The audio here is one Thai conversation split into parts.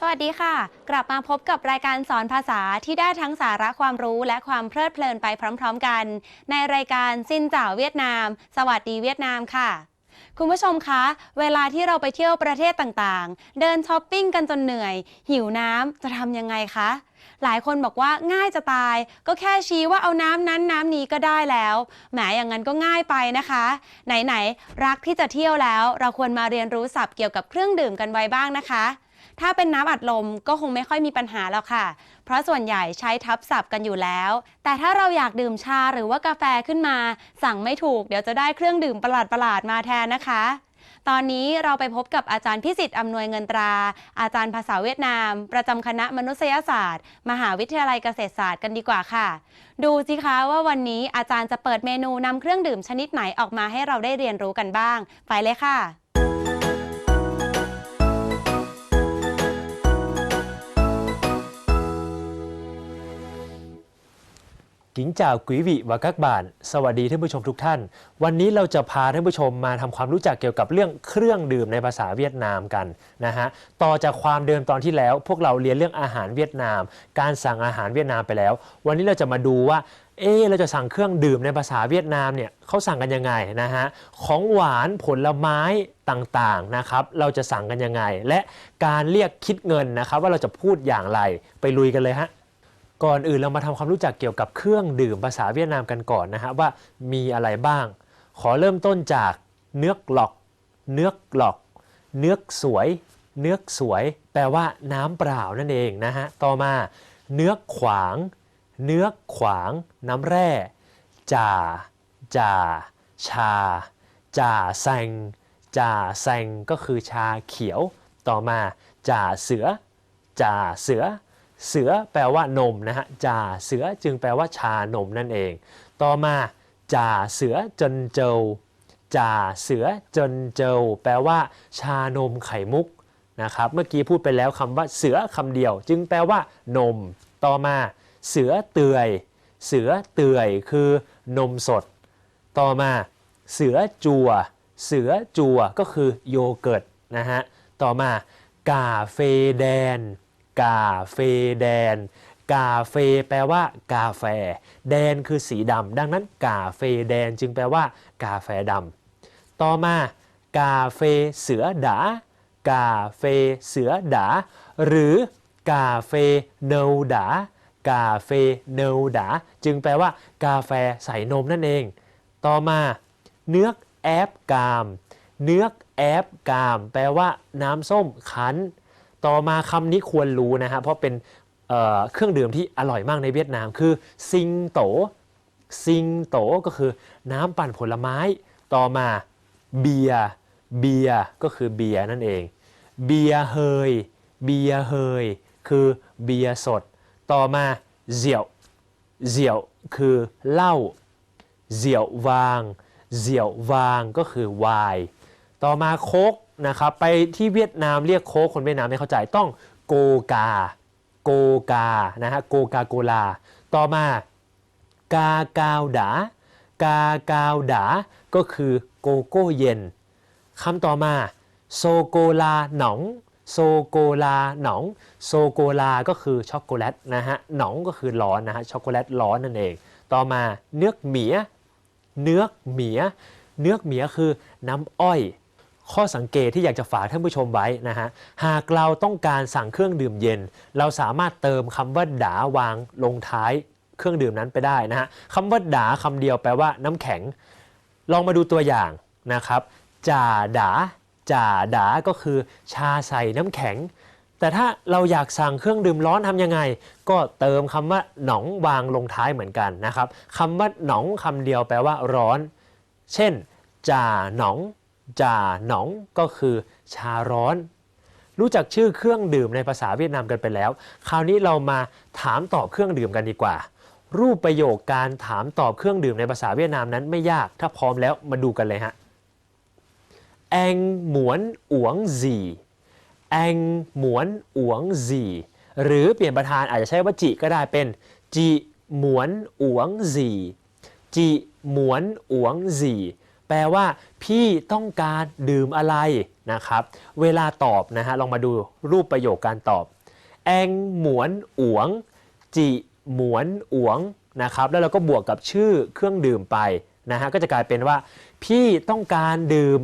สวัสดีค่ะ กลับมาพบกับรายการสอนภาษาที่ได้ทั้งสาระความรู้และความเพลิดเพลินไปพร้อม ๆ กัน ในรายการซินเจ่าเวียดนาม สวัสดีเวียดนามค่ะ คุณผู้ชมคะ เวลาที่เราไปเที่ยวประเทศต่างๆ เดินช้อปปิ้งกันจนเหนื่อย หิวน้ำจะทำยังไงคะ หลายคนบอกว่าง่ายจะตาย ก็แค่ชี้ว่าเอาน้ำนั้นน้ำนี้ก็ได้แล้วแหมอย่างนั้นก็ง่ายไปนะคะ ไหนๆรักที่จะเที่ยวแล้ว เราควรมาเรียนรู้ศัพท์เกี่ยวกับเครื่องดื่มกันไว้บ้างนะคะ ถ้าเป็นน้ำอัดลมก็คงไม่ค่อยมีปัญหาแล้วค่ะ เพราะส่วนใหญ่ใช้ทับศัพท์กันอยู่แล้ว แต่ถ้าเราอยากดื่มชาหรือว่ากาแฟขึ้นมา สั่งไม่ถูกเดี๋ยวจะได้เครื่องดื่มประหลาดๆมาแทนนะคะ ตอนนี้เราไปพบกับอาจารย์พิสิทธิ์อำนวยเงินตรา อาจารย์ภาษาเวียดนาม ประจำคณะมนุษยศาสตร์ มหาวิทยาลัยเกษตรศาสตร์กันดีกว่าค่ะ ดูสิคะว่าวันนี้อาจารย์จะเปิดเมนูนำเครื่องดื่มชนิดไหนออกมาให้เราได้เรียนรู้กันบ้าง ไปเลยค่ะ กิงจาวกุยวีวากักบานสวัสดีท่านผู้ชมทุกท่าน วันนี้เราจะพาท่านผู้ชมมาทำความรู้จักเกี่ยวกับเรื่องเครื่องดื่มในภาษาเวียดนามกันนะฮะ ต่อจากความเดิมตอนที่แล้ว พวกเราเรียนเรื่องอาหารเวียดนาม การสั่งอาหารเวียดนามไปแล้ว วันนี้เราจะมาดูว่าเอ๊ะเราจะสั่งเครื่องดื่มในภาษาเวียดนามเนี่ยเขาสั่งกันยังไงนะฮะ ของหวานผลไม้ต่างๆนะครับ เราจะสั่งกันยังไง และการเรียกคิดเงินนะครับ ว่าเราจะพูดอย่างไร ไปลุยกันเลยฮะ ก่อนอื่นเรามาทำความรู้จักเกี่ยวกับเครื่องดื่มภาษาเวียดนามกันก่อนนะฮะว่ามีอะไรบ้าง ขอเริ่มต้นจากเนื้อกหลอก เนื้อกหลอก เนื้อสวย เนื้อสวย แปลว่าน้ำเปล่านั่นเองนะฮะต่อมาเนื้อขวาง เนื้อขวาง น้ำแร่จ่าจ่าชาจ่าแซงจ่าแซงก็คือชาเขียว ต่อมาจ่าเสือจ่าเสือ เสือแปลว่านมนะฮะจ่าเสือจึงแปลว่าชานมนั่นเอง ต่อมาจ่าเสือจนเจวจ่าเสือจนเจวแปลว่า ชานมไข่มุกนะครับเมื่อกี้พูดไปแล้วคำว่าเสือคำเดียว จึงแปลว่านม ต่อมา เสือเตือย เสือเตือยคือนมสด ต่อมา เสือจัว เสือจัวก็คือโยเกิร์ตนะฮะต่อมากาเฟแดน กาเฟแดน กาเฟแปลว่า กาแฟ แดนคือสีดำดังนั้นกาเฟแดนจึงแปลว่า กาแฟดำต่อมากาเฟเสือดากาเฟเสือดา หรือกาเฟเนวดากาเฟเนวดา จึงแปลว่า กาแฟใส่นมนั่นเอง ต่อมาเนื้อแอบกาม เนื้อแอบกาม แปลว่าน้ำส้มคั้น ต่อมาคำนี้ควรรู้นะฮะเพราะเป็นเเครื่องดื่มที่อร่อยมากในเวียดนามคือซิงโตซิงโตก็คือน้ำปั่นผลไม้ ต่อมาเบียร์เบียร์ก็คือเบียร์นั่นเอง เบียร์เฮยเบียร์เฮยคือเบียร์สด ต่อมาเสี่ยวเสี่ยวคือเหล้าเสี่ยววางเสี่ยววางก็คือไวน์ต่อมาโคก นะครับไปที่เวียดนามเรียกโค้กคนเวียดนามไม่เข้าใจต้องโกกา โกกานะฮะโกกาโกลา ต่อมากากาวดากากาวดา ก็คือโกโก้เย็นคำต่อมาโซโกลาหนองโซโกลาหนองโซโกลาก็คือช็อกโกแลตนะฮะหนองก็คือร้อนนะฮะช็อกโกแลตร้อนนั่นเอง ต่อมาเนื้อเหมียเนื้อเหมียเนื้อเหมียคือน้ำอ้อย ข้อสังเกตที่อยากจะฝากท่านผู้ชมไว้นะฮะหากเราต้องการสั่งเครื่องดื่มเย็น เราสามารถเติมคำว่าดาวางลงท้ายเครื่องดื่มนั้นไปได้นะฮะคำว่าดาคำเดียวแปลว่าน้ำแข็ง ลองมาดูตัวอย่างนะครับจ่าดาจ่าดาก็คือชาใส่น้ำแข็ง แต่ถ้าเราอยากสั่งเครื่องดื่มร้อนทำยังไง ก็เติมคำว่าหนองวางลงท้ายเหมือนกันนะครับคำว่าหนองคำเดียวแปลว่าร้อน เช่นจ่าหนอง จ่าหนองก็คือชาร้อน รู้จักชื่อเครื่องดื่มในภาษาเวียดนามกันไปแล้ว คราวนี้เรามาถามตอบเครื่องดื่มกันดีกว่า รูปประโยคการถามตอบเครื่องดื่มในภาษาเวียดนามนั้นไม่ยาก ถ้าพร้อมแล้วมาดูกันเลยฮะแองหมวนอวงซีแองหมวนอวงซีหรือเปลี่ยนประธานอาจจะใช้ว่าจิก็ได้เป็นจิหมวนอวงซีจิหมวนอวงซี แปลว่า พี่ต้องการดื่มอะไรนะครับ เวลาตอบนะฮะลองมาดูรูปประโยคการตอบ แองหมวนอวง จิหมวนอวงนะครับแล้วเราก็บวกกับชื่อเครื่องดื่มไปนะฮะก็จะกลายเป็นว่า พี่ต้องการดื่ม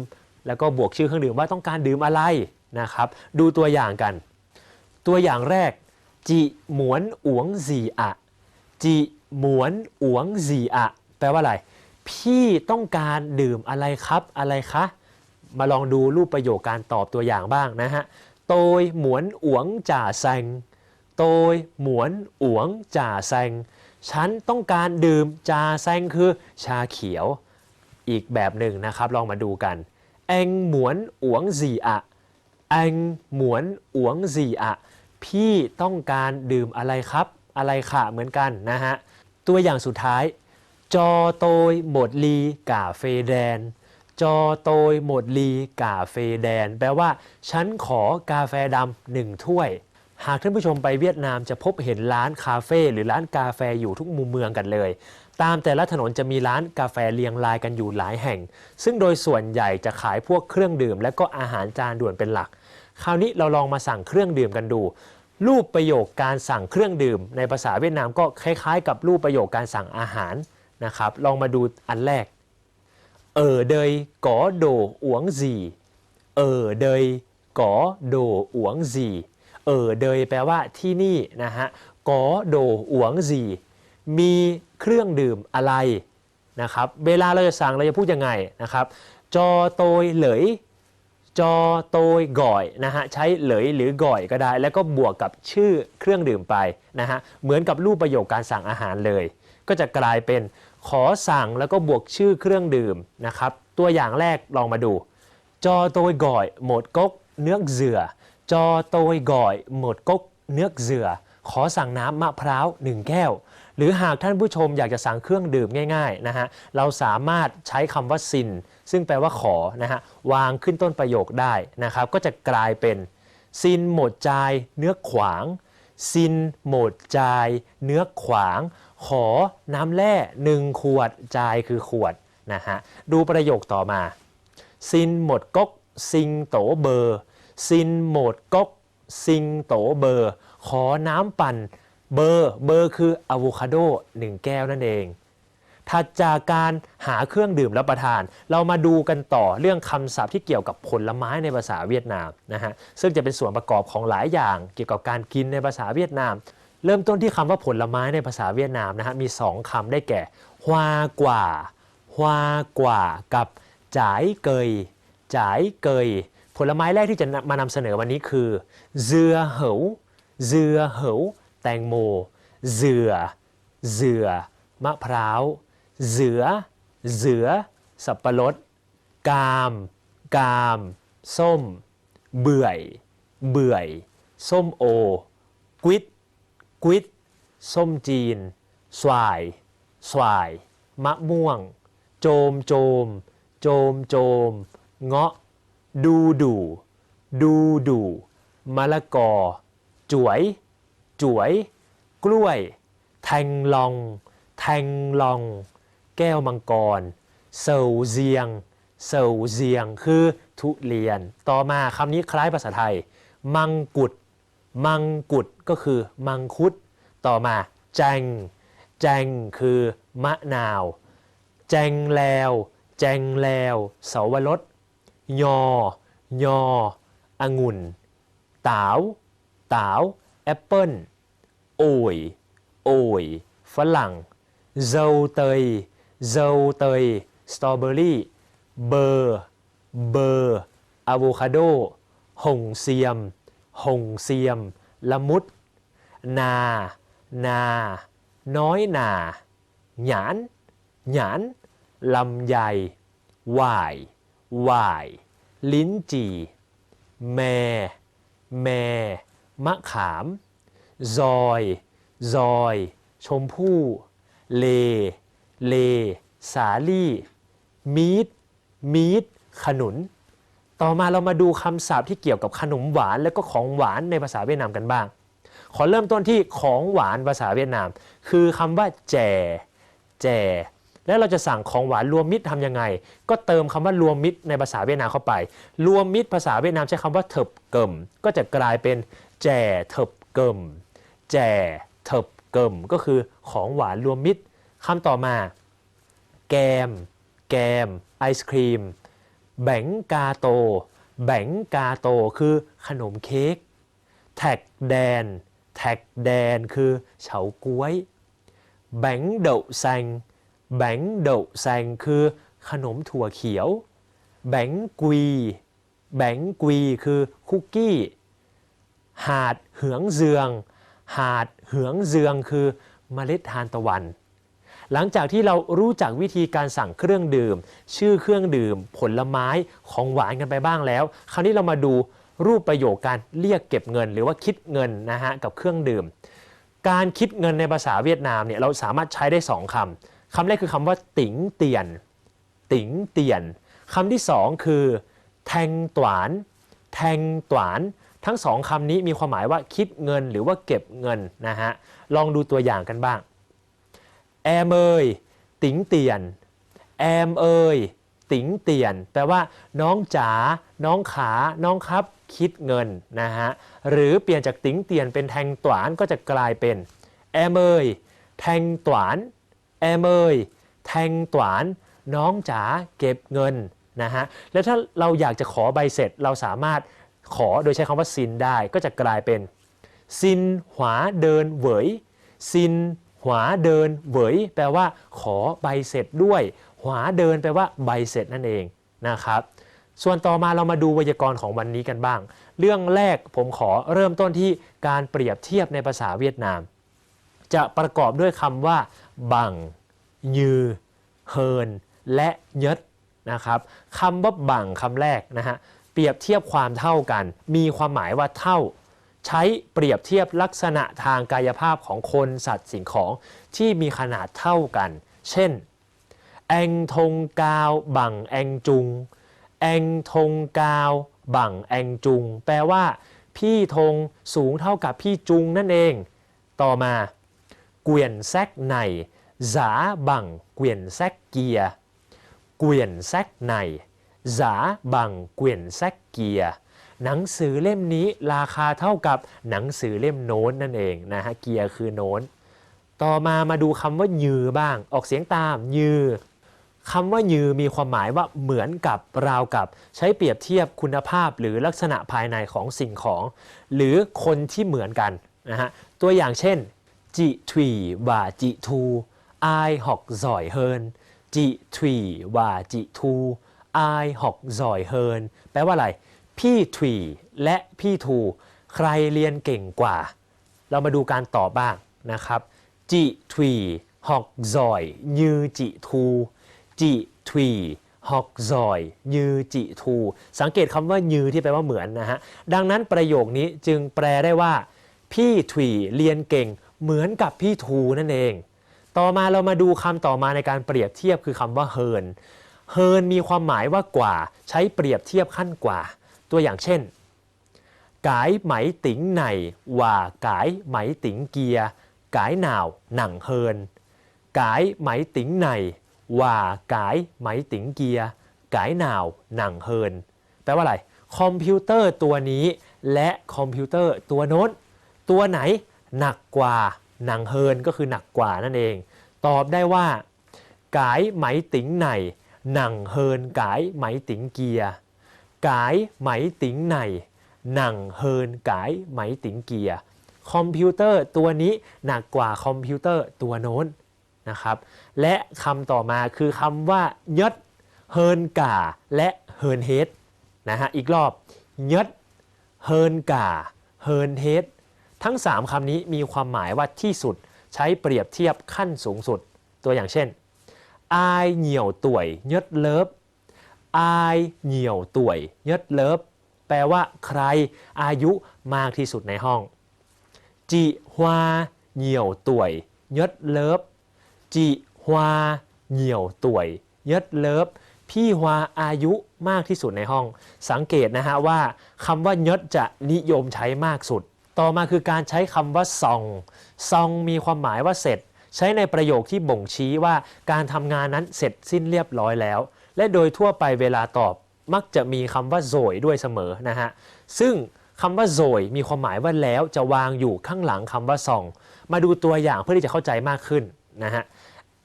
แล้วก็บวกชื่อเครื่องดื่มว่าต้องการดื่มอะไรนะครับ ดูตัวอย่างกัน ตัวอย่างแรก จิหมวนอวงซีอะจิหมวนอวงซีอะแปลว่าอะไร พี่ต้องการดื่มอะไรครับอะไรคะ มาลองดูรูปประโยคการตอบตัวอย่างบ้างนะฮะโตยหมวนอวงจ่าแซงโตยหมวนอวงจ่าแซงฉันต้องการดื่มจ่าแซงคือชาเขียว อีกแบบหนึ่งนะครับลองมาดูกันเองหมวนอวงซีอะเองหมวนอวงซีอะพี่ต้องการดื่มอะไรครับ อะไรค่ะเหมือนกันนะฮะตัวอย่างสุดท้าย จอโตยหมดลีกาเฟแดนจอโตยหมดลีกาเฟแดนแปลว่า ฉันขอกาแฟดำหนึ่งถ้วย หากท่านผู้ชมไปเวียดนามจะพบเห็นร้านคาเฟ่หรือร้านกาแฟอยู่ทุกมุมเมืองกันเลย ตามแต่ละถนนจะมีร้านกาแฟเรียงรายกันอยู่หลายแห่ง ซึ่งโดยส่วนใหญ่จะขายพวกเครื่องดื่ม และก็อาหารจานด่วนเป็นหลัก คราวนี้เราลองมาสั่งเครื่องดื่มกันดู รูปประโยคการสั่งเครื่องดื่ม ในภาษาเวียดนามก็คล้ายๆ กับรูปประโยคการสั่งอาหาร นะครับ ลองมาดูอันแรก เออเดยก๋อโดอวงซีเออเดยก๋อโดอวงซีเออเดยแปลว่าที่นี่นะฮะก๋อโดอวงซีมีเครื่องดื่มอะไรนะครับ เวลาเราจะสั่งเราจะพูดยังไงนะครับ จอโตยเหลย จอโตยก่อยนะฮะ ใช้เหลยหรือก่อยก็ได้ แล้วก็บวกกับชื่อเครื่องดื่มไปนะฮะ เหมือนกับรูปประโยคการสั่งอาหารเลย ก็จะกลายเป็น ขอสั่งแล้วก็บวกชื่อเครื่องดื่มนะครับ ตัวอย่างแรกลองมาดู จอโตยก่อยหมดก๊กเนื้อเสือจอโตยก่อยหมดก๊กเนื้อเสือขอสั่งน้ำมะพร้าวหนึ่งแก้ว หรือหากท่านผู้ชมอยากจะสั่งเครื่องดื่มง่ายๆนะฮะเราสามารถใช้คำว่าซินซึ่งแปลว่าขอนะฮะวางขึ้นต้นประโยคได้นะครับ ก็จะกลายเป็นซินหมดจายเนื้อขวางซินหมดจายเนื้อขวาง ขอน้ำแร่หนึ่งขวดจายคือขวดนะฮะดูประโยคต่อมา ซินหมดก๊กซิงโตเบอร์ ซินหมดก๊กซิงโตเบอร์ ขอน้ำปั่นเบอร์เบอร์คืออะโวคาโดหนึ่งแก้วนั่นเองถัดจากการหาเครื่องดื่มรับประทาน เรามาดูกันต่อเรื่องคำศัพท์ที่เกี่ยวกับผลไม้ในภาษาเวียดนามนะฮะซึ่งจะเป็นส่วนประกอบของหลายอย่างเกี่ยวกับการกินในภาษาเวียดนาม เริ่มต้นที่คำว่าผลไม้ในภาษาเวียดนามนะฮะมี 2คำได้แก่ฮวากว่าฮวากว่ากับจ่ายเกยจ่ายเกย ผลไม้แรกที่จะมานำเสนอวันนี้คือเจือเหวเจือเหวแตงโมเจือเจือมะพร้าวเสือเสือสับปะรด กาม กาม ส้ม เบื่อย เบื่อย ส้มโอ กวิด กวิดส้มจีน สวาย สวาย มะม่วง โจมโจม โจมโจม เงาะ ดูดู ดูดูมะละกอ จวย จวย กล้วย แทงลอง แทงลอง แก้วมังกรเซาเซียงเซาเซียง คือทุเรียน ต่อมาคำนี้คล้ายภาษาไทย มังกุด มังกุดก็คือมังคุด ต่อมาแจงแจงคือมะนาว แจงแล้ว แจงแล้วเสาวรสยอ ยอองุ่นตาวตาวแอปเปิ้ลโอยโอยฝรั่ง dâu tây dâu tây สตรอเบอรี่เบอร์ เบอร์อะโวคาโดหงเซียม หงเซียม ละมุด นา นา น้อยนา หยาน หยาน ลำไยหวายหวาย ลิ้นจี่ แม่ แม่ มะขาม ซอย ซอย ชมพู่ เล เล สาลี่ มีด มีด ขนุน ต่อมาเรามาดูคำศัพท์ที่เกี่ยวกับขนมหวานและก็ของหวานในภาษาเวียดนามกันบ้าง ขอเริ่มต้นที่ของหวานภาษาเวียดนาม คือคำว่าแจ แจ แล้วเราจะสั่งของหวานรวมมิตรทำยังไง ก็เติมคำว่ารวมมิตรในภาษาเวียดนามเข้าไป รวมมิตรภาษาเวียดนามใช้คำว่าเถิบเกิม ก็จะกลายเป็นแจเถิบเกิม แจเถิบเกิม ก็คือของหวานรวมมิตรคำต่อมา แกม แกม ไอศครีม แบงกาโต แบงกาโตคือขนมเค้กแท็กแดน แท็กแดนคือเฉาก๊วยแบงเดาแซงแบงเดาแซงคือขนมถั่วเขียวแบงกุยแบงกุยคือคุกกี้ หาดเหืองเจือง หาดเหืองเจืองคือเมล็ดทานตะวัน หลังจากที่เรารู้จักวิธีการสั่งเครื่องดื่ม ชื่อเครื่องดื่ม ผลไม้ของหวานกันไปบ้างแล้ว คราวนี้เรามาดูรูปประโยคการเรียกเก็บเงิน หรือว่าคิดเงินนะฮะกับเครื่องดื่ม การคิดเงินในภาษาเวียดนามเนี่ยเราสามารถใช้ได้ 2คำคำแรกคือคำว่าติ๋งเตียนติ๋งเตียนคำที่สองคือ แทงตวานแทงตวานทั้งสองคำนี้มีความหมายว่าคิดเงินหรือว่าเก็บเงินนะฮะ ลองดูตัวอย่างกันบ้าง แอมเอยติ๋งเตียน แอมเอยติ๋งเตียน แปลว่า น้องจ๋า น้องขา น้องครับ คิดเงินนะฮะ หรือเปลี่ยนจากติ๋งเตียนเป็นแทงตวานก็จะกลายเป็น แอมเอยแทงตวาน แอมเอยแทงตวาน น้องจ๋าเก็บเงินนะฮะ แล้วถ้าเราอยากจะขอใบเสร็จเราสามารถขอโดยใช้คำว่าซินได้ก็จะกลายเป็นซินหวาเดินเหวยซิน หวาเดินเหวยแปลว่าขอใบเสร็จด้วย หวาเดินแปลว่าใบเสร็จนั่นเองนะครับ ส่วนต่อมาเรามาดูไวยากรณ์ของวันนี้กันบ้าง เรื่องแรกผมขอเริ่มต้นที่การเปรียบเทียบในภาษาเวียดนาม จะประกอบด้วยคำว่า บัง ยือ เฮิน และเยดนะครับคำว่าบังคำแรกนะฮะเปรียบเทียบความเท่ากัน มีความหมายว่าเท่า ใช้เปรียบเทียบลักษณะทางกายภาพของคนสัตว์สิ่งของที่มีขนาดเท่ากัน เช่น แองทงกาวบังแองจุง แองทงกาวบังแองจุง แปลว่า พี่ธงสูงเท่ากับพี่จุงนั่นเอง ต่อมาเกวียนแซกในหาบังเกวียนแซกเกียเกวียนแซกในหาบังเกวียนแซกเกีย หนังสือเล่มนี้ราคาเท่ากับหนังสือเล่มโน้นนั่นเองนะฮะเกียร์คือโน้น ต่อมามาดูคำว่ายือบ้าง ออกเสียงตามยือคำว่ายือมีความหมายว่าเหมือนกับราวกับ ใช้เปรียบเทียบคุณภาพหรือลักษณะภายในของสิ่งของ หรือคนที่เหมือนกันนะฮะตัวอย่างเช่นจิทวีว่าจิทูอายหอกซอยเฮินจิทวีว่าจิทูอายหอกซอยเฮินแปลว่าอะไร พี่ทวีและพี่ทูใครเรียนเก่งกว่า เรามาดูการตอบบ้างนะครับจิทวีหอกซอยยือจิทูจิทวีฮอกซอยยือจิทู สังเกตคำว่ายือที่แปลว่าเหมือนนะฮะ ดังนั้นประโยคนี้จึงแปลได้ว่า พี่ทวีเรียนเก่งเหมือนกับพี่ทูนั่นเอง ต่อมาเรามาดูคำต่อมาในการเปรียบเทียบคือคำว่าเฮินเฮินมีความหมายว่ากว่า ใช้เปรียบเทียบขั้นกว่า ตัวอย่างเช่นกายไหมติ๋งไหนว่ากายไหมติ๋งเกียกายหนาวหนังเฮินกายไหมติ๋งไหนว่ากายไหมติ๋งเกียกายหนาวหนังเฮินแปลว่าอะไรคอมพิวเตอร์ตัวนี้และคอมพิวเตอร์ตัวโน้น ตัวไหนหนักกว่าหนังเฮินก็คือหนักกว่านั่นเอง ตอบได้ว่ากายไหมติ๋งไหนหนังเฮินกายไหมติ๋งเกียร์ กายไหมติ๋งไหนหนังเฮินกายไหมติ๋งเกียคอมพิวเตอร์ตัวนี้หนักกว่าคอมพิวเตอร์ตัวโน้นนะครับและคำต่อมาคือคำว่ายดเฮินกาและเฮินเฮดนะฮะอีกรอบยดเฮินกาเฮินเฮดทั้ง 3คำนี้มีความหมายว่าที่สุดใช้เปรียบเทียบขั้นสูงสุด ตัวอย่างเช่นอายเหนียวต่วยยดเลิฟ อายเหนียวต่วยยดเลิฟแปลว่าใครอายุมากที่สุดในห้อง จิฮวาเหนียวต่วยยดเลิฟจิฮวาเหนียวต่วยยดเลิฟพี่ฮวาอายุมากที่สุดในห้อง สังเกตนะฮะว่าคำว่ายดจะนิยมใช้มากสุด ต่อมาคือการใช้คำว่าซองซองมีความหมายว่าเสร็จ ใช้ในประโยคที่บ่งชี้ว่าการทำงานนั้นเสร็จสิ้นเรียบร้อยแล้ว และโดยทั่วไปเวลาตอบมักจะมีคำว่าโซยด้วยเสมอนะฮะ ซึ่งคำว่าโซยมีความหมายว่าแล้วจะวางอยู่ข้างหลังคำว่าซอง มาดูตัวอย่างเพื่อที่จะเข้าใจมากขึ้นนะฮะ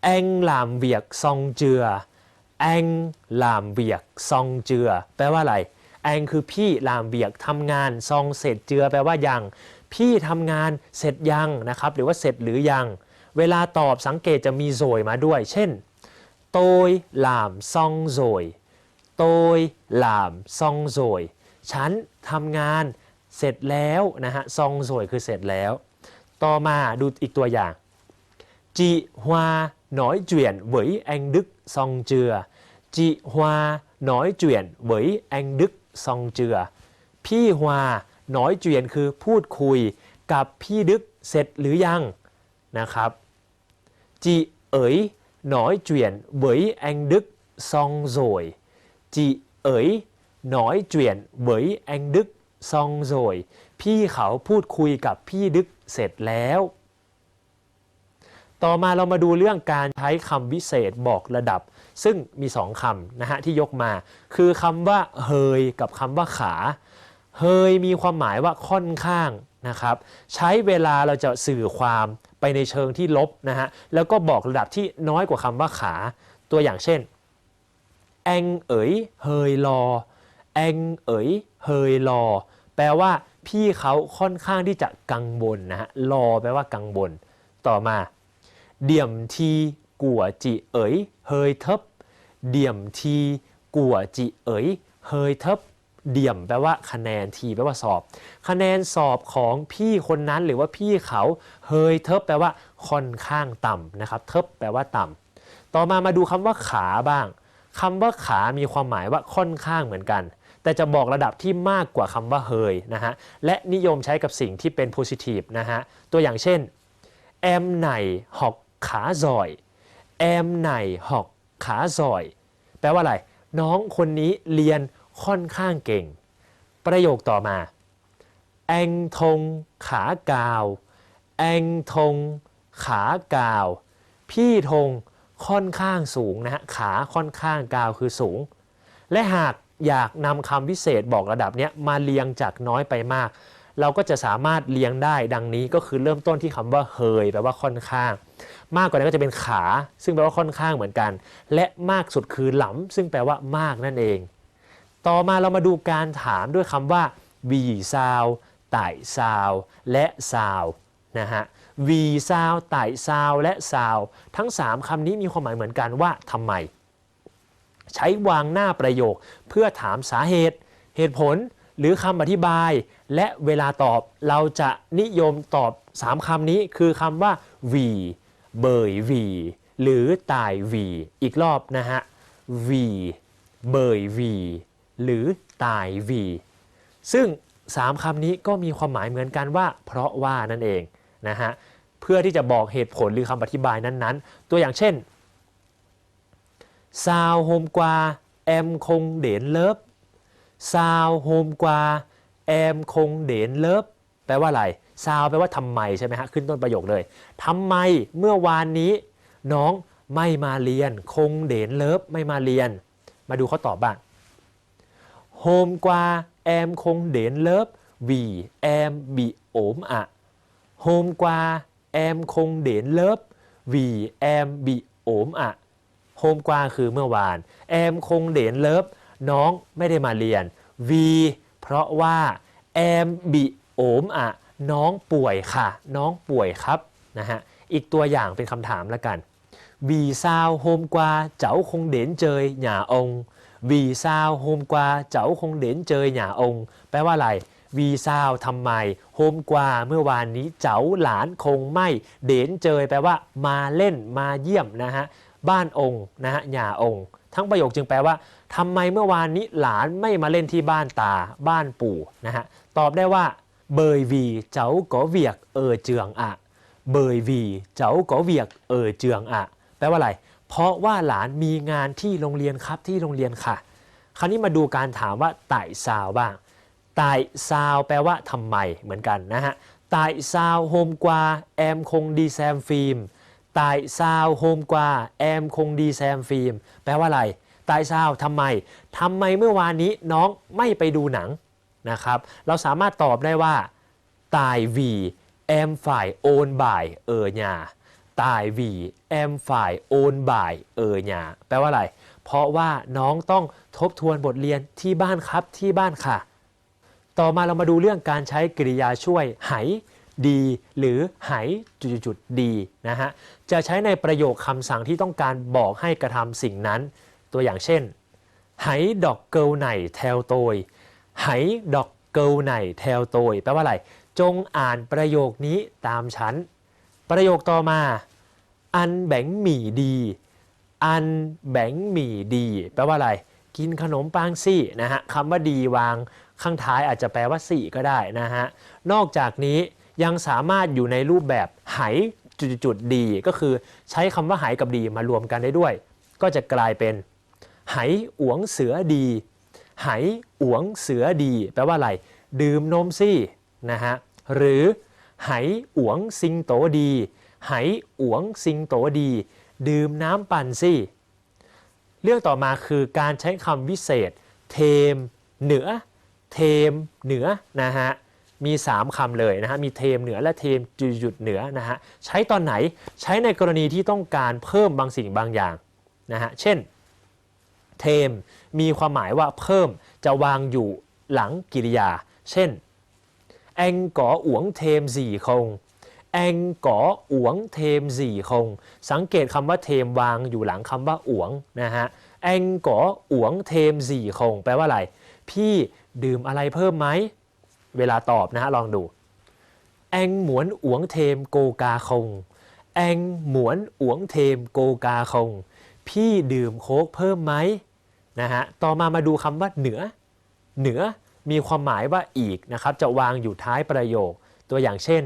แองลามเวียกซองเจือแองลามเวียกซองเจือ แปลว่าอะไรแองคือพี่ลามเวียกทำงานซองเสร็จเจือ แปลว่ายัง พี่ทำงานเสร็จยังนะครับหรือว่าเสร็จหรือยัง เวลาตอบสังเกตจะมีโซยมาด้วย เช่น โตยลามซองโซยโตยลามซองโซยฉันทำงานเสร็จแล้วนะฮะซองโซยคือเสร็จแล้ว ต่อมาดูอีกตัวอย่าง Chị Hoa nói chuyện với anh Đức xong chưa? Chị Hoa nói chuyện với anh Đức xong chưa? พี่ฮวาน้อยเจียนคือพูดคุยกับพี่ดึกเสร็จหรือยังนะครับ Chị ấy nói chuyện với anh Đức xong rồi. Chị ấy nói chuyện với anh Đức xong rồi. พี่เขาพูดคุยกับพี่ดึกเสร็จแล้ว ต่อมาเรามาดูเรื่องการใช้คำวิเศษบอกระดับ ซึ่งมีสองคำนะฮะที่ยกมา คือคำว่าเฮยกับคำว่าขา เฮยมีความหมายว่าค่อนข้างนะครับ ใช้เวลาเราจะสื่อความ ไปในเชิงที่ลบนะฮะแล้วก็บอกระดับที่น้อยกว่าคำว่าขาตัวอย่างเช่นแองเอ๋ยเฮยรอแองเอ๋ยเฮยรอแปลว่าพี่เขาค่อนข้างที่จะกังวลนะฮะรอแปลว่ากังวลต่อมา เดี่ยมทีกัวจิเอ๋ยเฮยเทบเดี่ยมทีกัวจิเอ๋ยเฮยเทบ เดี่ยมแปลว่าคะแนนทีแปลว่าสอบ คะแนนสอบของพี่คนนั้นหรือว่าพี่เขาเฮยเทิบแปลว่าค่อนข้างต่ำนะครับเทิบแปลว่าต่ำต่อมามาดูคำว่าขาบ้างคำว่าขามีความหมายว่าค่อนข้างเหมือนกัน แต่จะบอกระดับที่มากกว่าคำว่าเฮยนะฮะและนิยมใช้กับสิ่งที่เป็น positive นะฮะตัวอย่างเช่นแอมไหนหอกขาซอยแอมไหนหอกขาซอย แปลว่าอะไร น้องคนนี้เรียน ค่อนข้างเก่ง ประโยคต่อมา แองทงขากาว แองทงขากาว พี่ธงค่อนข้างสูงนะฮะขาค่อนข้างกาวคือสูง และหากอยากนำคำพิเศษบอกระดับเนี้ยมาเรียงจากน้อยไปมาก เราก็จะสามารถเรียงได้ดังนี้ก็คือเริ่มต้นที่คำว่าเฮยแปลว่าค่อนข้าง มากกว่านั้นก็จะเป็นขา ซึ่งแปลว่าค่อนข้างเหมือนกัน และมากสุดคือหลำซึ่งแปลว่ามากนั่นเอง ต่อมาเรามาดูการถามด้วยคำว่าวีซาวไต่ซาวและซาวนะฮะวีซาวไต่ซาวและซาวทั้ง 3คำนี้มีความหมายเหมือนกันว่าทำไม ใช้วางหน้าประโยคเพื่อถามสาเหตุ เหตุผลหรือคำอธิบาย และเวลาตอบเราจะนิยมตอบ 3คำนี้คือคำว่าวีเบยวีหรือตายวีอีกรอบนะฮะวีเบยวี หรือตายวี ซึ่ง 3คำนี้ก็มีความหมายเหมือนกันว่า เพราะว่านั่นเองนะฮะเพื่อที่จะบอกเหตุผลหรือคำอธิบายนั้นๆ ตัวอย่างเช่นซาวโฮมกว่าแอมคงเดนเลิฟซาวโฮมกว่าแอมคงเดนเลิฟแปลว่าอะไรซาวแปลว่าทำไมใช่ไหมฮะขึ้นต้นประโยคเลยทำไมเมื่อวานนี้ น้องไม่มาเรียน คงเดนเลิฟไม่มาเรียน มาดูเขาตอบบ้าง โฮมกว่าแอมคงเดนเลิฟวีแอมบีโอมอะโฮมกว่าแอมคงเดนเลิฟวีแอมบีโอมอะโฮมกว่าคือเมื่อวาน แอมคงเดนเลิฟน้องไม่ได้มาเรียน V เพราะว่าแอมบิโอมอะน้องป่วยค่ะ น้องป่วยครับนะฮะอีกตัวอย่างเป็นคำถามล้วกัน vì sao hôm qua cháu không đến chơi nhà ông vì sao hôm qua cháu không đến chơi nhà ông แปลว่าอะไร vì sao ทำไม hôm qua เมื่อวานนี้เจ้าหลานคงไม่ เดนเจยแปลว่า มาเล่นมาเยี่ยมนะฮะบ้านองค์นะฮะหย่าองค์ ทั้งประโยคจึงแปลว่าทำไมเมื่อวานนี้หลานไม่มาเล่นที่บ้านตาบ้านปู่นะฮะตอบได้ว่า bởi vì cháu có việc ở trường ạ bởi vì cháu có việc ở trường ạ แปลว่าอะไร เพราะว่าหลานมีงานที่โรงเรียนครับที่โรงเรียนค่ะ คราวนี้มาดูการถามว่าไต่ซาวบ้างไต่ซาวแปลว่าทำไมเหมือนกันนะฮะไต่ซาวโฮมกว่าแอมคงดีแซมฟิล์มไต่ซาวโฮมกว่าแอมคงดีแซมฟิล์มแปลว่าอะไรไต่ซาวทำไมทำไมเมื่อวานนี้น้องไม่ไปดูหนังนะครับเราสามารถตอบได้ว่า tại vì em phải ôn bài ở nhà tại vì em phải ôn bài ở nhà แปลว่าอะไร เพราะว่าน้องต้องทบทวนบทเรียนที่บ้านครับที่บ้านค่ะ ต่อมาเรามาดูเรื่องการใช้กริยาช่วยไหดี หรือไหจุดๆดีนะฮะจะใช้ในประโยคคำสั่งที่ต้องการบอกให้กระทำสิ่งนั้น ตัวอย่างเช่นไหดอกเกลไหนแทวโตยไหดอกเกลไหนแทวโตยแปลว่าอะไร จงอ่านประโยคนี้ตามฉัน ประโยคต่อมา อันแบงหมี่ดี อันแบงหมี่ดี แปลว่าอะไร กินขนมปังสินะฮะคำว่าดีวางข้างท้ายอาจจะแปลว่าสี่ก็ได้นะฮะ นอกจากนี้ยังสามารถอยู่ในรูปแบบไหจุดๆดีก็คือใช้คำว่าไหกับดีมารวมกันได้ด้วย ก็จะกลายเป็น ไหอวงเสือดี ไหอวงเสือดี แปลว่าอะไร ดื่มนมสินะฮะ หรือไหอวงซิงโตดี ไหอวงซิงโตดี ดื่มน้ำปั่นสิเรื่องต่อมาคือการใช้คำวิเศษ เทม เหนือ เทม เหนือนะฮะมี 3คำเลยนะฮะ มีเทมเหนือและเทมจุดๆเหนือนะฮะ ใช้ตอนไหน ใช้ในกรณีที่ต้องการเพิ่มบางสิ่งบางอย่างนะฮะ เช่น เทมมีความหมายว่าเพิ่มจะวางอยู่หลังกิริยา เช่น แองก๋ออวงเทมสี่คง แองก๋ออวงเทมสี่คง สังเกตคำว่าเทมวางอยู่หลังคำว่าอวงนะฮะแองก๋ออวงเทมสี่คง แปลว่าอะไร พี่ดื่มอะไรเพิ่มไหม เวลาตอบนะฮะลองดู แองหมวนอวงเทมโกกาคง แองหมวนอวงเทมโกกาคง พี่ดื่มโค้กเพิ่มไหมนะฮะต่อมามาดูคำว่าเหนือ เหนือมีความหมายว่าอีกนะครับจะวางอยู่ท้ายประโยค ตัวอย่างเช่น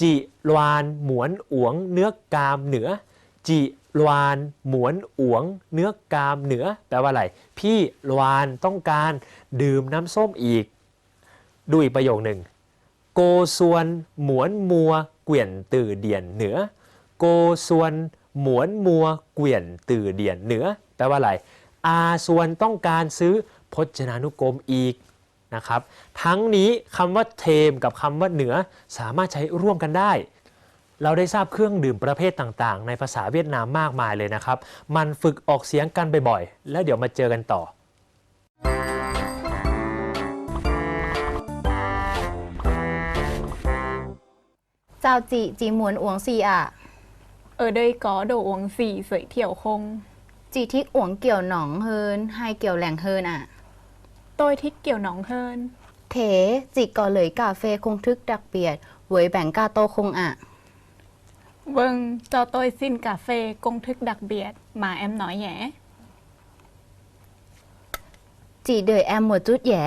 จิลวานหมวนอวงเนื้อกามเหนือ จิลวานหมวนอวงเนื้อกามเหนือ แปลว่าอะไร พี่ลวานต้องการดื่มน้ำส้มอีก ดูอีกประโยคหนึ่ง โกส่วนหมวนมัวเกวียนตื่อเดียนเหนือ โกส่วนหมวนมัวเกวียนตื่อเดียนเหนือ แปลว่าอะไร อาส่วนต้องการซื้อพจนานุกรมอีก นะครับทั้งนี้คำว่าเทมกับคำว่าเหนือสามารถใช้ร่วมกันได้ เราได้ทราบเครื่องดื่มประเภทต่างๆ ในภาษาเวียดนามมากมายเลยนะครับ มันฝึกออกเสียงกันบ่อยๆ แล้วเดี๋ยวมาเจอกันต่อเจ้าจีจีหมวนอวงซีอะ Ở đây có đồ uống gì giới thiệu không? จีทิกอวงเกี่ยวหนองเฮินไฮเกี่ยวแหล่งเฮินอะ Tôi thích kiểu nóng hơn. เถจีก่อเลยกาเฟ่คงทึกดักเบียดเวยแบ่งกาโตคงอะ Vâng, cho tôi xin cà phê công thức đặc biệt mà em nói nhé. จีเดยแอมหมวดจุดแหย่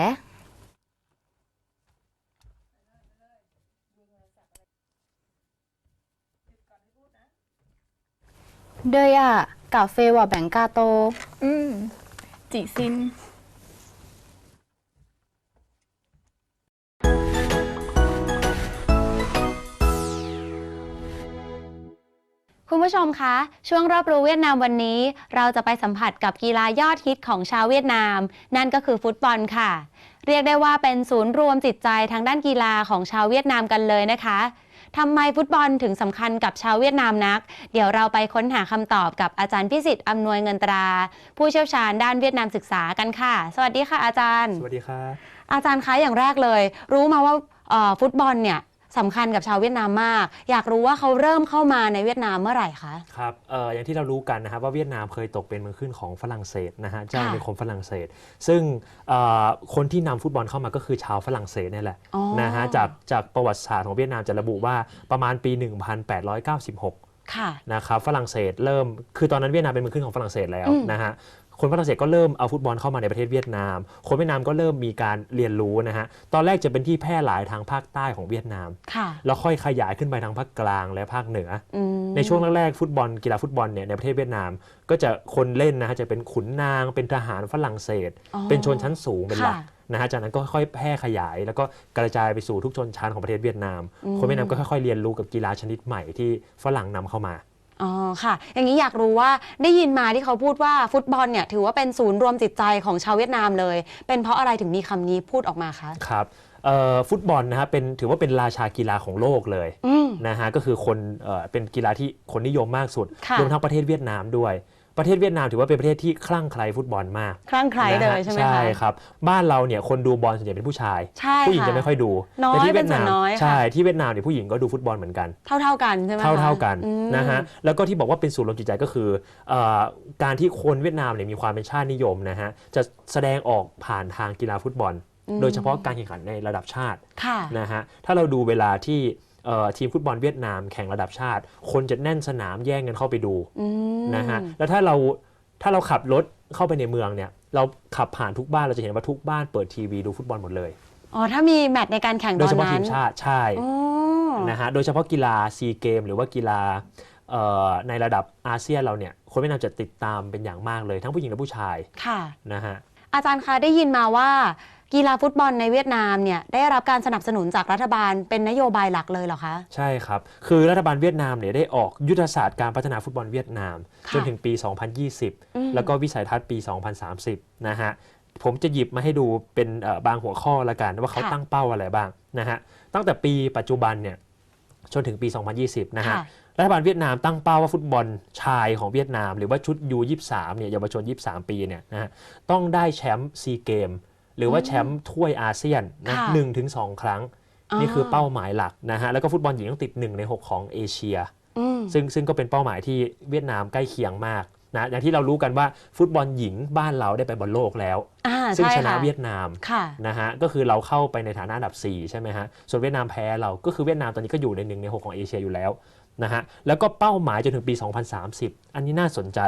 เดยอะกาเฟ่ว่าแบ่งกาโต Ừ, chị xin. ผู้ชมคะ ช่วงรอบรู้เวียดนามวันนี้ เราจะไปสัมผัสกับกีฬายอดฮิตของชาวเวียดนาม นั่นก็คือฟุตบอลค่ะ เรียกได้ว่าเป็นศูนย์รวมจิตใจทางด้านกีฬาของชาวเวียดนามกันเลยนะคะทำไมฟุตบอลถึงสำคัญกับชาวเวียดนามนัก เดี๋ยวเราไปค้นหาคำตอบกับอาจารย์พิสิทธิ์อำนวยเงินตรา ผู้เชี่ยวชาญด้านเวียดนามศึกษากันค่ะ สวัสดีค่ะอาจารย์ สวัสดีครับอาจารย์คะอย่างแรกเลย รู้มาว่าเอ่อฟุตบอลเนี่ย สำคัญกับชาวเวียดนามมาก อยากรู้ว่าเขาเริ่มเข้ามาในเวียดนามเมื่อไหร่คะ ครับเอ่ออย่างที่เรารู้กันนะครับว่าเวียดนามเคยตกเป็นเมืองขึ้นของฝรั่งเศสนะฮะเจ้าค่ะในคมฝรั่งเศส ซึ่งเอ่อคนที่นำฟุตบอลเข้ามาก็คือชาวฝรั่งเศสนี่แหละอ๋อนะฮะจากจากประวัติศาสตร์ของเวียดนามจะระบุว่าประมาณปี 1896ค่ะนะครับฝรั่งเศสเริ่มคือตอนนั้นเวียดนามเป็นเมืองขึ้นของฝรั่งเศสแล้วอืมนะฮะ คนฝรั่งเศสก็เริ่มเอาฟุตบอลเข้ามาในประเทศเวียดนาม คนเวียดนามก็เริ่มมีการเรียนรู้นะฮะ ตอนแรกจะเป็นที่แพร่หลายทางภาคใต้ของเวียดนามค่ะแล้วค่อยขยายขึ้นไปทางภาคกลางและภาคเหนืออืมในช่วงแรกๆฟุตบอลกีฬาฟุตบอลเนี่ยในประเทศเวียดนาม ก็จะคนเล่นนะฮะจะเป็นขุนนาง เป็นทหารฝรั่งเศสอ๋อเป็นชนชั้นสูงเป็นหลักค่ะนะฮะจากนั้นก็ค่อยๆแพร่ขยาย แล้วก็กระจายไปสู่ทุกชนชั้นของประเทศเวียดนามอืมคนเวียดนามก็ค่อยๆเรียนรู้กับกีฬาชนิดใหม่ที่ฝรั่งนำเข้ามา อ๋อค่ะ อย่างนี้อยากรู้ว่าได้ยินมาที่เขาพูดว่าฟุตบอลเนี่ยถือว่าเป็นศูนย์รวมจิตใจของชาวเวียดนามเลย เป็นเพราะอะไรถึงมีคำนี้พูดออกมาคะ ครับเอ่อฟุตบอลนะฮะเป็นถือว่าเป็นราชากีฬาของโลกเลยอืม นะฮะก็คือคนเอ่อเป็นกีฬาที่คนนิยมมากสุดค่ะ รวมทั้งประเทศเวียดนามด้วย ประเทศเวียดนามถือว่าเป็นประเทศที่คลั่งไคล้ฟุตบอลมากคลั่งไคล้เลยใช่ไหมคะใช่ครับ บ้านเราเนี่ยคนดูบอลส่วนใหญ่เป็นผู้ชายใช่ผู้หญิงค่ะจะไม่ค่อยดูน้อยแต่ที่เป็เวีนยดส่วนนามน้อยค่ะใช่ที่เวียดนามเนี่ยผู้หญิงก็ดูฟุตบอลเหมือนกัน เท่าเท่าๆกันใช่ไหมคะเท่าเท่าๆกันอืมนะฮะแล้วก็ที่บอกว่าเป็นศูนย์รวมจิตใจก็คือเออการที่คนเวียดนามเนี่ยมีความเป็นชาตินิยมนะฮะจะแสดงออกผ่านทางกีฬาฟุตบอล โดยเฉพาะการแข่งขันในระดับชาติค่ะนะฮะถ้าเราดูเวลาที่เอ่อ ทีมฟุตบอลเวียดนามแข่งระดับชาติ คนจะแน่นสนามแย่งกันเข้าไปดูอืมนะฮะแล้วถ้าเราถ้าเราขับรถเข้าไปในเมืองเนี่ยเราขับผ่านทุกบ้านเราจะเห็นว่าทุกบ้านเปิดทีวีดูฟุตบอลหมดเลยอ๋อถ้ามีแมตช์ในการแข่งโดตยอเฉนพาะนั้ทีนมชาติใช่อ๋อนะฮะโดยเฉพาะกีฬาซีเกมหรือว่ากีฬาเอ่อในระดับอาเซียนเราเนี่ยคนเวียดนามจะติดตามเป็นอย่างมากเลย ทั้งผู้หญิงและผู้ชายค่ะนะฮะอาจารย์คะได้ยินมาว่า กีฬาฟุตบอลในเวียดนามเนี่ยได้รับการสนับสนุนจากรัฐบาลเป็นนโยบายหลักเลยเหรอคะ ใช่ครับ คือรัฐบาลเวียดนามเนี่ยได้ออกยุทธศาสตร์การพัฒนาฟุตบอลเวียดนามค่ะจนถึงปีอืม2020 แล้วก็วิสัยทัศน์ปี 2030 นะฮะ ผมจะหยิบมาให้ดูเป็นเอ่อบางหัวข้อละกันว่าเขาค่ะตั้งเป้าอะไรบ้างนะฮะ ตั้งแต่ปีปัจจุบันเนี่ยจนถึงปี 2020 นะฮะค่ะรัฐบาลเวียดนามตั้งเป้าว่าฟุตบอลชายของเวียดนาม หรือว่าชุด U23 เนี่ยเยาวชน 23 ปีเนี่ยนะฮะต้องได้แชมป์ซีเกม หรือว่าแชมป์ถ้วยอาเซียนนะค่ะหนึ่งถึงสองครั้ง นี่คือเป้าหมายหลักนะฮะแล้วก็ฟุตบอลหญิงต้องติด 1 ใน 6 ของเอเชียอืมซึ่งซึ่งก็เป็นเป้าหมายที่เวียดนามใกล้เคียงมากนะอย่างที่เรารู้กันว่าฟุตบอลหญิงบ้านเราได้ไปบอลโลกแล้วอ่าซึ่งใช่ชนะค่ะเวียดนามค่ะนะฮะก็คือเราเข้าไปในฐานะอันดับ 4 ใช่ไหมฮะส่วนเวียดนามแพ้เราก็คือเวียดนามตอนนี้ก็อยู่ในหนึ่งใน 6 ของเอเชียอยู่แล้ว นะฮะแล้วก็เป้าหมายจนถึงปี 2030 อันนี้น่าสนใจ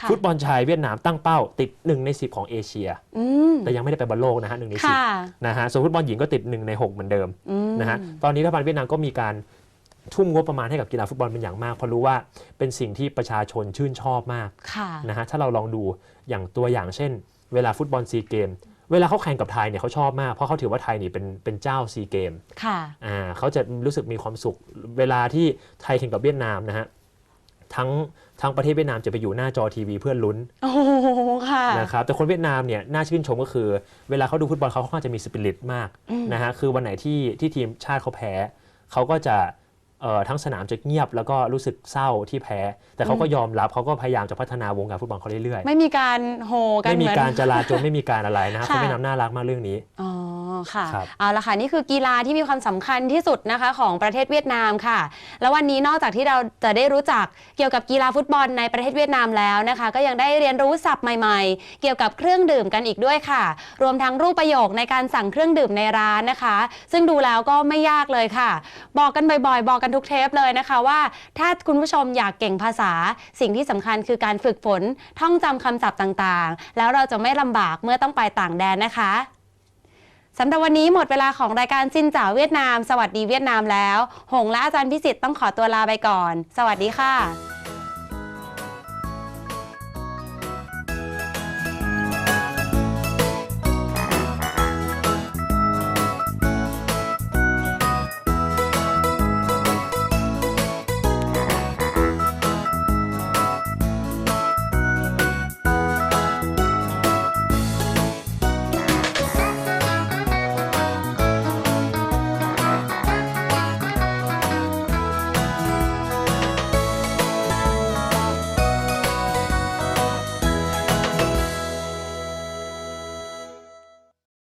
ค่ะฟุตบอลชายเวียดนามตั้งเป้าติด 1 ใน 10 ของเอเชียอืมแต่ยังไม่ได้ไปบอลโลกนะฮะหนึ่งในสิบค่ะนะฮะส่วนฟุตบอลหญิงก็ติด 1 ใน 6 เหมือนเดิมอืมนะฮะตอนนี้รัฐบาลเวียดนามก็มีการทุ่มงบประมาณให้กับกีฬาฟุตบอลเป็นอย่างมากเพราะรู้ว่าเป็นสิ่งที่ประชาชนชื่นชอบมากค่ะนะฮะถ้าเราลองดูอย่างตัวอย่างเช่น เวลาฟุตบอลซีเกม เวลาเขาแข่งกับไทยเนี่ยเขาชอบมาก เพราะเขาถือว่าไทยนี่เป็นเป็นเจ้าซีเกมค่ะอ่าเขาจะรู้สึกมีความสุข เวลาที่ไทยแข่งกับเวียดนามนะฮะทั้งทั้งประเทศเวียดนามจะไปอยู่หน้าจอทีวีเพื่อลุ้นโอ้โหค่ะนะครับแต่คนเวียดนามเนี่ยน่าชื่นชมก็คือ เวลาเขาดูฟุตบอลเขาค่อนข้างจะมีสปิริตมากอืมนะฮะคือวันไหนที่ที่ทีมชาติเขาแพ้เขาก็จะเอ่อ ทั้งสนามจะเงียบแล้วก็รู้สึกเศร้าที่แพ้ แต่เขาก็ยอมรับเขาก็พยายามจะพัฒนาวงการฟุตบอลเขาเรื่อยไม่มีการโหๆกันไม่มีเหมือนการจลาจลไม่มีการอะไรนะครับค่ะคนเวียดนามน่ารักมากเรื่องนี้อ๋อค่ะครับเอาละค่ะนี่คือกีฬาที่มีความสำคัญที่สุดนะคะของประเทศเวียดนามค่ะ แล้ววันนี้นอกจากที่เราจะได้รู้จักเกี่ยวกับกีฬาฟุตบอลในประเทศเวียดนามแล้วนะคะ ก็ยังได้เรียนรู้ศัพท์ใหม่ๆ เกี่ยวกับเครื่องดื่มกันอีกด้วยค่ะ รวมทั้งรูปประโยคในการสั่งเครื่องดื่มในร้านนะคะ ซึ่งดูแล้วก็ไม่ยากเลยค่ะ บอกกันบ่อยๆ บอกกันทุกเทปเลยนะคะว่า ถ้าคุณผู้ชมอยากเก่งภาษา สิ่งที่สำคัญคือการฝึกฝนท่องจำคำศัพท์ต่างๆ แล้วเราจะไม่ลำบากเมื่อต้องไปต่างแดนนะคะสำหรับวันนี้หมดเวลาของรายการจินจ่าเวียดนาม สวัสดีเวียดนามแล้ว หงและอาจารย์พิสิทธิ์ต้องขอตัวลาไปก่อน สวัสดีค่ะ